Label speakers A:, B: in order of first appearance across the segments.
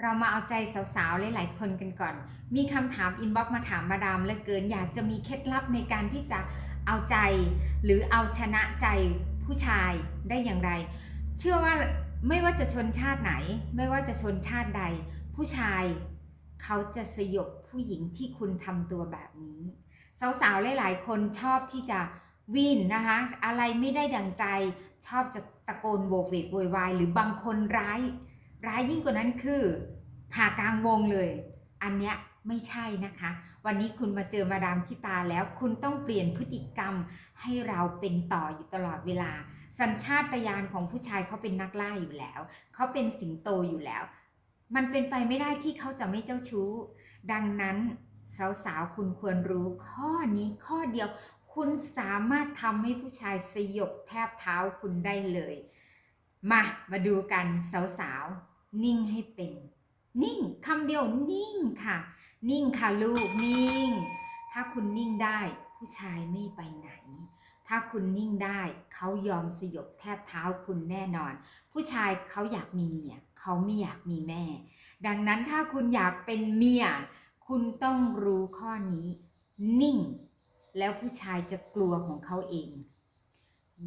A: เรามาเอาใจสาวๆ หลายๆ คนกันก่อน มีคำถามอินบ็อกมาถามมาดามเหลือเกิน อยากจะมีเคล็ดลับในการที่จะเอาใจ หรือเอาชนะใจผู้ชายได้อย่างไร เชื่อว่าไม่ว่าจะชนชาติไหน ไม่ว่าจะชนชาติใด ผู้ชายเขาจะสยบผู้หญิงที่คุณทำตัวแบบนี้ สาวๆ หลายๆ คนชอบที่จะวิ่นนะคะ อะไรไม่ได้ดังใจ ชอบจะตะโกนโบกเวกโวยวายหรือบางคนร้าย ร้ายยิ่งกว่านั้นคือผ่ากลางวงเลย อันเนี้ยไม่ใช่นะคะ วันนี้คุณมาเจอมาดามชิตาแล้วคุณต้องเปลี่ยนพฤติกรรมให้เราเป็นต่ออยู่ตลอดเวลา สัญชาตญาณของผู้ชายเขาเป็นนักล่าอยู่แล้ว เขาเป็นสิงโตอยู่แล้ว มันเป็นไปไม่ได้ที่เขาจะไม่เจ้าชู้ ดังนั้นสาวๆคุณควรรู้ข้อนี้ข้อเดียว คุณสามารถทำให้ผู้ชายสยบแทบเท้าคุณได้เลย มา มาดูกันสาวๆ นิ่งให้เป็น นิ่งคำเดียวนิ่งค่ะ นิ่งค่ะลูกนิ่ง ถ้าคุณนิ่งได้ ผู้ชายไม่ไปไหน ถ้าคุณนิ่งได้ เขายอมสยบแทบเท้าคุณแน่นอน ผู้ชายเขาอยากมีเมียเขาไม่อยากมีแม่ ดังนั้นถ้าคุณอยากเป็นเมีย คุณต้องรู้ข้อนี้ นิ่ง แล้วผู้ชายจะกลัวของเขาเอง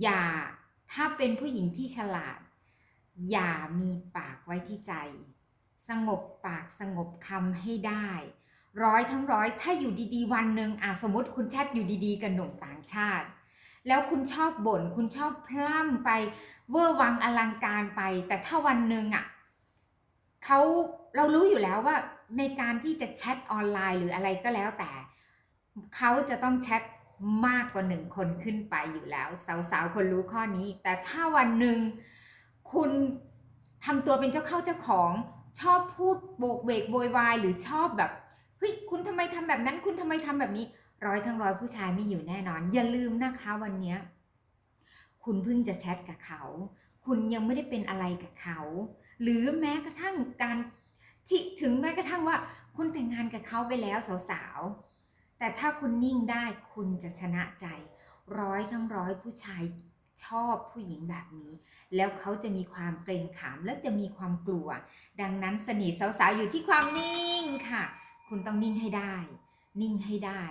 A: อย่า ถ้าเป็นผู้หญิงที่ฉลาด อย่ามีปากไว้ที่ใจ สงบปากสงบคำให้ได้ ร้อยทั้งร้อยถ้าอยู่ดีๆ วันหนึ่งอะสมมติคุณแชทอยู่ดีๆ กับหนุ่มต่างชาติ แล้วคุณชอบบ่น คุณชอบพล่ำไป เวอร์วังอลังการไป แต่ถ้าวันหนึ่งอะเขาเรารู้อยู่แล้วว่าในการที่จะแชทออนไลน์หรืออะไรก็แล้วแต่ เขาจะต้องแชท มากกว่าหนึ่งคนขึ้นไปอยู่แล้ว สาวๆ คนรู้ข้อนี้ แต่ถ้าวันหนึ่งคุณทำตัวเป็นเจ้าเข้าเจ้าของ ชอบพูดโบกเวกโวยวายหรือชอบแบบเฮ้ยคุณทำไมทำแบบนั้น คุณทำไมทำแบบนี้ ร้อยทั้งร้อยผู้ชายไม่อยู่แน่นอน อย่าลืมนะคะวันเนี้ยคุณเพิ่งจะแชทกับเขา คุณยังไม่ได้เป็นอะไรกับเขา หรือแม้กระทั่งการที่ถึงแม้กระทั่งว่าคุณแต่งงานกับเขาไปแล้วสาวๆ แต่ถ้าคุณนิ่งได้คุณจะชนะใจ ร้อยทั้งร้อยผู้ชายชอบผู้หญิงแบบนี้ แล้วเขาจะมีความเกรงขามและจะมีความกลัว ดังนั้นเสน่ห์สาวๆอยู่ที่ความนิ่งค่ะ คุณต้องนิ่งให้ได้ นิ่งให้ได้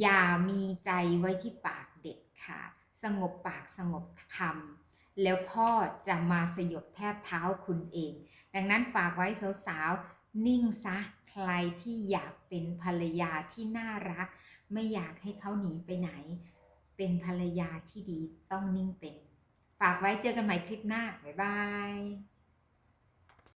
A: อย่ามีใจไว้ที่ปากเด็ดขาดสงบปากสงบคำแล้วพ่อจะมาสยบแทบเท้าคุณเอง ดังนั้นฝากไว้สาวๆ นิ่งซะใครที่อยากเป็นภรรยาที่น่ารัก ไม่อยากให้เขาหนีไปไหน เป็นภรรยาที่ดีต้องนิ่งเป็น ฝากไว้เจอกันใหม่คลิปหน้า บ๊ายบาย